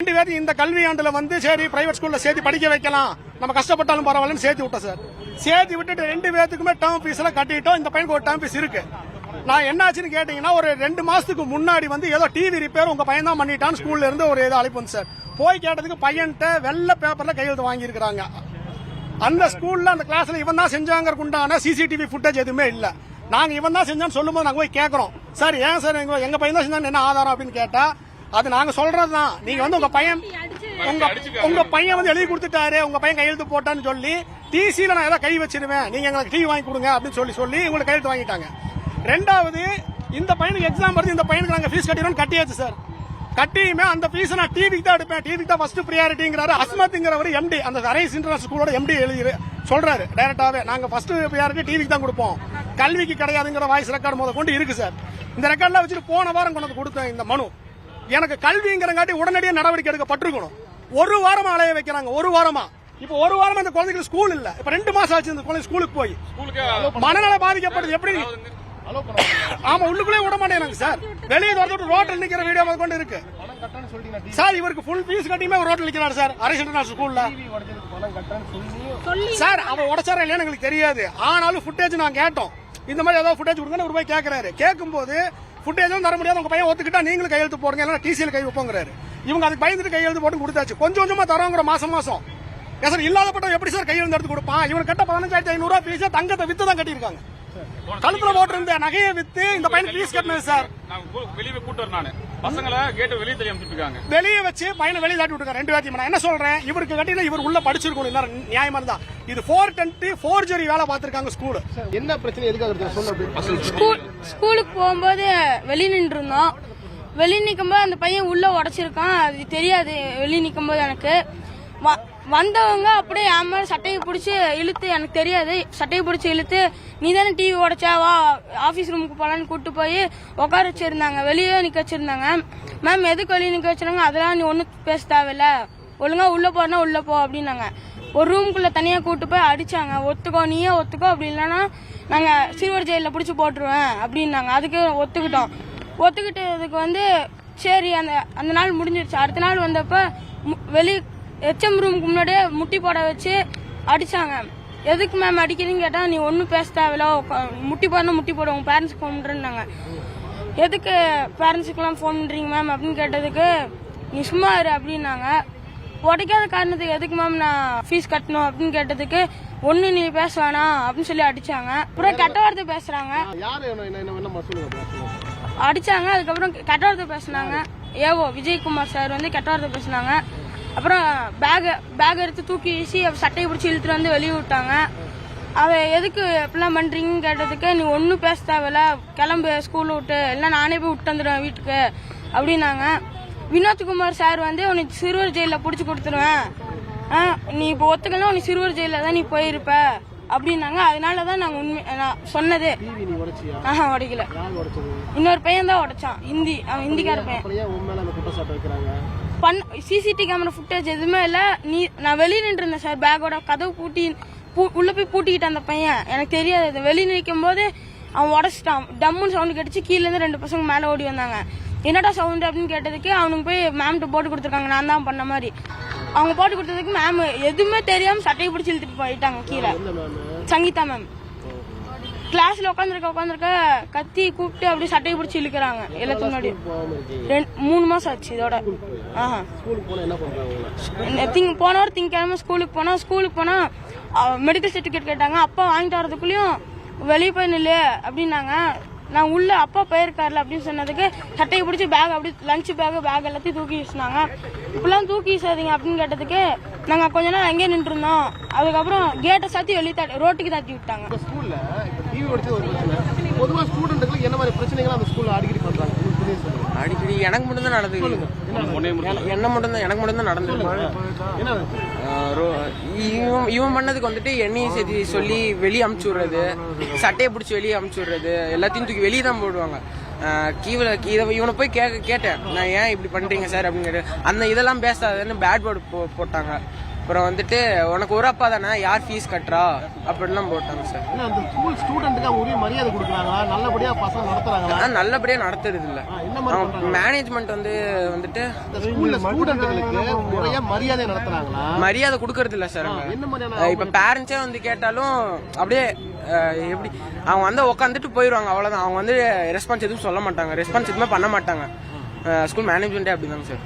ரெண்டு பேரும் இந்த கல்வியாண்டுல வந்து சரி பிரைவேட் ஸ்கூல்ல சேர்த்து படிக்க வைக்கலாம். நம்ம கஷ்டப்பட்டாலும் பரவாயில்லன்னு சேர்த்து விட்டோம் சார் சேர்த்து விட்டுட்டு ரெண்டு பேருக்குமே டேர்ம் ஃபீஸ் எல்லாம் கட்டிட்டோம். இந்த பையனுக்கு ஒரு டேர்ம் ஃபீஸ் இருக்கு. நான் என்னாச்சுன்னு கேட்டீங்கன்னா ஒரு ரெண்டு மாசத்துக்கு முன்னாடி வந்து ஏதோ டிவி ரிப்பேர் உங்க பையன் தான் பண்ணிட்டான் ஸ்கூல்ல இருந்து ஒரு ஏதோ அழைப்பு வந்து சார் போய் கேட்டதுக்கு பையன்கிட்ட வெள்ள பேப்பர்ல கையெழுத்து வாங்கியிருக்கிறாங்க. அந்த ஸ்கூல்ல அந்த கிளாஸ்ல இவன் தான் செஞ்சாங்க உண்டான சிசிடிவி ஃபுட்டேஜ் எதுவுமே இல்ல. நாங்க இவன் தான் செஞ்சான்னு சொல்லும்போது நாங்க போய் கேட்கறோம் சார் ஏன் சார் எங்க எங்க பையன் தான் செஞ்சான்னு என்ன ஆதாரம் அப்படின்னு கேட்டா அது நாங்க சொல்றதுதான். நீங்க வந்து உங்க பையன் உங்க உங்க பையன் வந்து எழுதி கொடுத்துட்டாரு. உங்க பையன் கையெழுத்து போட்டான்னு சொல்லி டிசியில நான் ஏதாவது கை வச்சிருவேன். நீங்க எங்களுக்கு டீ வாங்கி கொடுங்க அப்படின்னு சொல்லி சொல்லி உங்களுக்கு கையெழுத்து வாங்கிட்டாங்க. ரெண்டாவது இந்த பையனுக்கு எக்ஸாம் வருது. இந்த பையனுக்கு நாங்க ஃபீஸ் கட்டிடுறோம் கட்டியாச்சு சார் கட்டியுமே அந்த ஃபீஸ் நான் டிவிக்கு தான் எடுப்பேன். டிவிக்கு தான் ஃபர்ஸ்ட் ப்ரியாரிட்டிங்கிறாரு அஸ்மத்ங்கிறவர் எம்டி அந்த அரைஸ் இன்டர்நேஷனல் ஸ்கூலோட எம்டி எழுதி சொல்றாரு டைரக்டாவே நாங்க ஃபர்ஸ்ட் ப்ரியாரிட்டி டிவிக்கு தான் கொடுப்போம். கல்விக்கு கிடையாதுங்கிற வாய்ஸ் ரெக்கார்டு முத கொண்டு இருக்கு சார் இந்த ரெக்கார்ட்லாம் வச்சுட்டு போன வாரம் கொண்டு வந்து கொடுத்தேன் இந்த மனு. எனக்கு கல்விங்கிறங்காட்டி உடனடியாக நடவடிக்கை எடுக்கப்பட்டிருக்கணும். ஒரு வாரமா அலைய வைக்கிறாங்க ஒரு வாரமா. இப்போ ஒரு வாரமா இந்த குழந்தைகளுக்கு ஸ்கூல் இல்ல. இப்ப ரெண்டு மாசம் ஆச்சு இந்த குழந்தை ஸ்கூலுக்கு போய் மனநல பாதிக்கப்படுது எப்படி? ஆமா உள்ளுக்குள்ளே விட மாட்டேங்கிறாங்க சார் வெளியே வரது ரோட்ல நிக்கிற வீடியோ முதல் கொண்டு இருக்கு. பணம் கட்டணும்னு சொல்லிட்டீங்க சார் இவருக்கு ஃபுல் ஃபீஸ் கட்டியுமே ரோட்ல நிக்கிறார் சார் அரசு இன்டர்நேஷனல் ஸ்கூல்ல டிவி உடஞ்சதுக்கு பணம் கட்டணும்னு சொல்லி சார் அவன் உடச்சாரா இல்லையான்னு எங்களுக்கு தெரியாது. ஆனாலும் ஃபுட்டேஜ் நான் கேட்டோம். இந்த மாதிரி ஏதாவது ஃபுட்டேஜ் கொடுங்கன்னு ஒரு போய் கேட்கறாரு கேட்கும்போது ஃபுட்டேஜும் தர முடியாது. உங்க பையன் ஒத்துக்கிட்டா நீங்களும் கையெழுத்து போடுங்க. இல்லைன்னா டிசியில் கை வைப்போங்கிறாரு. இவங்க அதுக்கு பயந்துட்டு கையெழுத்து போட்டு கொடுத்தாச்சு. கொஞ்சம் கொஞ்சமா தரோங்கிற மாசம் மாசம். ஏன் சார் இல்லாதப்பட்ட எப்படி சார் கையெழுத்து எடுத்து கொடுப்பான்? இவனுக்கு கட்ட பதினஞ்சாயிரத்தி ஐநூறு ரூபாய் ஃபீஸ் தங்கத்தை வித்து தான் கட்டியிருக்காங்க. கழுத்துல போட்டிருந்த நகையை வித்து இந்த பையனுக்கு ஃபீஸ் கட்டினது சார். வெளியே கூட்டு நானு. பசங்களை கேட்டு வெளியே தெரிய அனுப்பிட்டு இருக்காங்க. வெளியே வச்சு பையனை வெளியே தாட்டி விட்டுருக்காங்க ரெண்டு பேர்த்தையும். நான் என்ன சொல்றேன்? இவருக்கு கட்டினா இவர் உள்ள படிச்சிருக்கணும். நியாயமா தான் இது ஃபோர் டுவெண்ட்டி ஃபோர் ஜெரி வேலை பார்த்துருக்காங்க ஸ்கூல் என்ன பிரச்சனை எதுக்காக ஸ்கூல் ஸ்கூலுக்கு போகும்போது வெளியே நின்றுருந்தோம். வெளியே நிற்கும்போது அந்த பையன் உள்ளே உடச்சிருக்கான். அது தெரியாது வெளியே நிற்கும்போது எனக்கு. வ- வந்தவங்க அப்படியே என் மேலே சட்டையை பிடிச்சி இழுத்து எனக்கு தெரியாது. சட்டையை பிடிச்சி இழுத்து நீ தானே டிவி உடைச்சா? வா ஆஃபீஸ் ரூமுக்கு போகலான்னு கூட்டு போய் உட்கார வச்சிருந்தாங்க. வெளியே நிற்க வச்சிருந்தாங்க. மேம் எதுக்கு வெளியே நிற்க வச்சிருந்தாங்க அதெல்லாம் நீ ஒன்றும் பேச தேவையில்ல. ஒழுங்கா உள்ள போறனா உள்ள போ அப்படின்னாங்க. ஒரு ரூம்குள்ள தனியா கூட்டு போய் அடிச்சாங்க. ஒத்துக்கோ நீயே ஒத்துக்கோ அப்படி இல்லைன்னா நாங்க சிறுவர் ஜெயில பிடிச்சி போட்டுருவேன் அப்படின்னாங்க. அதுக்கு ஒத்துக்கிட்டோம். ஒத்துக்கிட்டதுக்கு வந்து சரி அந்த அந்த நாள் முடிஞ்சிருச்சு. அடுத்த நாள் வந்தப்ப மு- வெளி எச்எம் ரூமுக்கு முன்னாடியே முட்டி போட வச்சு அடிச்சாங்க. எதுக்கு மேம் அடிக்கிறீங்கன்னு கேட்டால் நீ ஒன்றும் பேச தேவையில்ல. உக்கா- முட்டி போடணும் முட்டி போட. உங்க பேரண்ட்ஸ்க்கு ஃபோன் எதுக்கு பேரண்ட்ஸுக்கெல்லாம் ஃபோன் பண்ணுறீங்க மேம் அப்படின்னு கேட்டதுக்கு நீ சும்மா இரு அப்படின்னாங்க. உடைக்காத காரணத்துக்கு எதுக்கு மேம் நான் ஃபீஸ் கட்டணும் அப்படின்னு கேட்டதுக்கு ஒன்று நீ பேச வேணாம் அப்படின்னு சொல்லி அடிச்சாங்க. அப்புறம் கெட்ட வார்த்தை பேசுறாங்க. அடிச்சாங்க. அதுக்கப்புறம் கெட்ட வார்த்தை பேசுனாங்க. ஏவோ விஜயகுமார் சார் வந்து கெட்ட வார்த்தை பேசுனாங்க. அப்புறம் பேக் பேக் எடுத்து தூக்கி வீசி சட்டையை பிடிச்சி இழுத்துட்டு வந்து வெளியே விட்டாங்க. அவ எதுக்கு இப்படிலாம் பண்றீங்கன்னு கேட்டதுக்கு நீ ஒன்றும் பேச தேவையில்ல. கிளம்பு ஸ்கூல் விட்டு இல்லை நானே போய் விட்டு வந்துடுவேன் வீட்டுக்கு அப்படின்னாங்க. வினோத்குமார் சார் வந்து உனக்கு சிறுவர் ஜெயிலில் பிடிச்சி கொடுத்துருவேன். ஆ, நீ இப்போ ஒத்துக்கலாம் உனக்கு சிறுவர் ஜெயிலில் தான் நீ போயிருப்ப. அப்படின்னாங்க. அதனால தான் நாங்கள் உண்மை நான் சொன்னதே. ஆஹா உடைக்கல. இன்னொரு பையன் தான் உடைச்சான். ஹிந்தி அவன் ஹிந்திக்கார பையன். பண் சிசிடி கேமரா ஃபுட்டேஜ் எதுவுமே இல்ல. நீ நான் வெளியே நின்று இருந்தேன் சார் பேக்கோட கதவு பூட்டி உள்ள போய் பூட்டிக்கிட்டேன் அந்த பையன். எனக்கு தெரியாது. வெளியே நிற்கும் போது அவன் உடச்சிட்டான். டம்முன்னு சவுண்ட் கடிச்சு கீழ இருந்து ரெண்டு பசங்க மேல ஓடி வந்தாங்க. என்னடா சவுண்ட் அப்படின்னு கேட்டதுக்கு அவனுக்கு போய் மேம்கிட்ட போட்டு கொடுத்துருக்காங்க. நான் தான் பண்ண மாதிரி. அவங்க போட்டு கொடுத்ததுக்கு மேம் எதுவுமே தெரியாம சட்டையை பிடிச்சி இழுத்துட்டு போயிட்டாங்க கீழே. சங்கீதா மேம் கிளாஸ்ல உட்காந்துருக்க உட்காந்துருக்க கத்தி கூப்பிட்டு அப்படியே சட்டையை பிடிச்சி இழுக்கிறாங்க. எல்லாத்துக்கு முன்னாடி. மூணு மாசம் ஆச்சு இதோட. ஆஹா. திங் போன வாரம் திங்கக்கிழமை ஸ்கூலுக்கு போனா ஸ்கூலுக்கு போனா மெடிக்கல் சர்டிஃபிகேட் கேட்டாங்க. அப்பா வாங்கிட்டு வரதுக்குள்ளயும் வெளியே போய் நில்லு அப்படின்னாங்க. நான் உள்ள அப்பா போயிருக்காருல அப்படின்னு சொன்னதுக்கு சட்டையை பிடிச்சி பேக் அப்படி லஞ்ச் பேக் பேக் எல்லாத்தையும் தூக்கி வீசினாங்க இப்பெல்லாம் தூக்கி வீசாதீங்க அப்படின்னு கேட்டதுக்கு நாங்க கொஞ்ச நேரம் அங்கேயே நின்று இருந்தோம் அதுக்கப்புறம் கேட்டை சாத்தி வெளியே தாட்டி ரோட்டுக்கு தாட்டி விட்டாங்க. இந்த ஸ்கூல்ல இப்ப டிவி உடைச்சது ஒரு பிரச்சனை. பொதுவா ஸ்டூடெண்ட்டுக்கு என்ன மாதிரி பிரச்சனைகள் அந்த ஸ்கூல்ல அடிக்கடி சொல்லுங்க அடிக்கடி எனக்கு மட்டும் தான் நடந்தது என்ன மட்டும் தான் எனக்கு மட்டும் தான் நடந்தது இவன் இவன் பண்ணதுக்கு வந்துட்டு எண்ணெயை சேர்த்து சொல்லி வெளியே அமுச்சு விடுறது சட்டையை பிடிச்சி வெளியே அமுச்சு விடுறது எல்லாத்தையும் தூக்கி வெளியே தான் போடுவாங்க. ஆஹ் கீழே இதை இவனை போய் கேட்க கேட்டேன். நான் ஏன் இப்படி பண்றீங்க சார் அப்படின்னு கேட்டு அந்த இதெல்லாம் பேசாதன்னு பேட் போர்டு போ போட்டாங்க. அப்புறம் வந்துட்டு உனக்கு ஒரு அப்பா தானே? யார் ஃபீஸ் கட்டுறா? அப்படின்லாம் போட்டாங்க சார். அந்த ஸ்கூல் ஸ்டூடெண்ட்டுக்கு உரிய மரியாதை கொடுக்குறாங்களா? நல்லபடியா பசங்க நடத்துறாங்களா? நல்லபடியாக நடத்துறது இல்லை மேனேஜ்மெண்ட் வந்து வந்துட்டு ஸ்கூல்ல ஸ்டூடெண்ட்களுக்கு முறையா மரியாதை நடத்துறாங்களா? மரியாதை கொடுக்கறது இல்ல சார் என்ன மாதிரியான இப்ப பேரண்ட்ஸே வந்து கேட்டாலும் அப்படியே எப்படி அவங்க வந்து உட்காந்துட்டு போயிடுவாங்க அவ்வளவுதான். அவங்க வந்து ரெஸ்பான்ஸ் எதுவும் சொல்ல மாட்டாங்க. ரெஸ்பான்ஸ் எதுவுமே பண்ண மாட்டாங்க. ஸ்கூல் மேனேஜ்மெண்ட்டே அப்படிதாங்க சார்.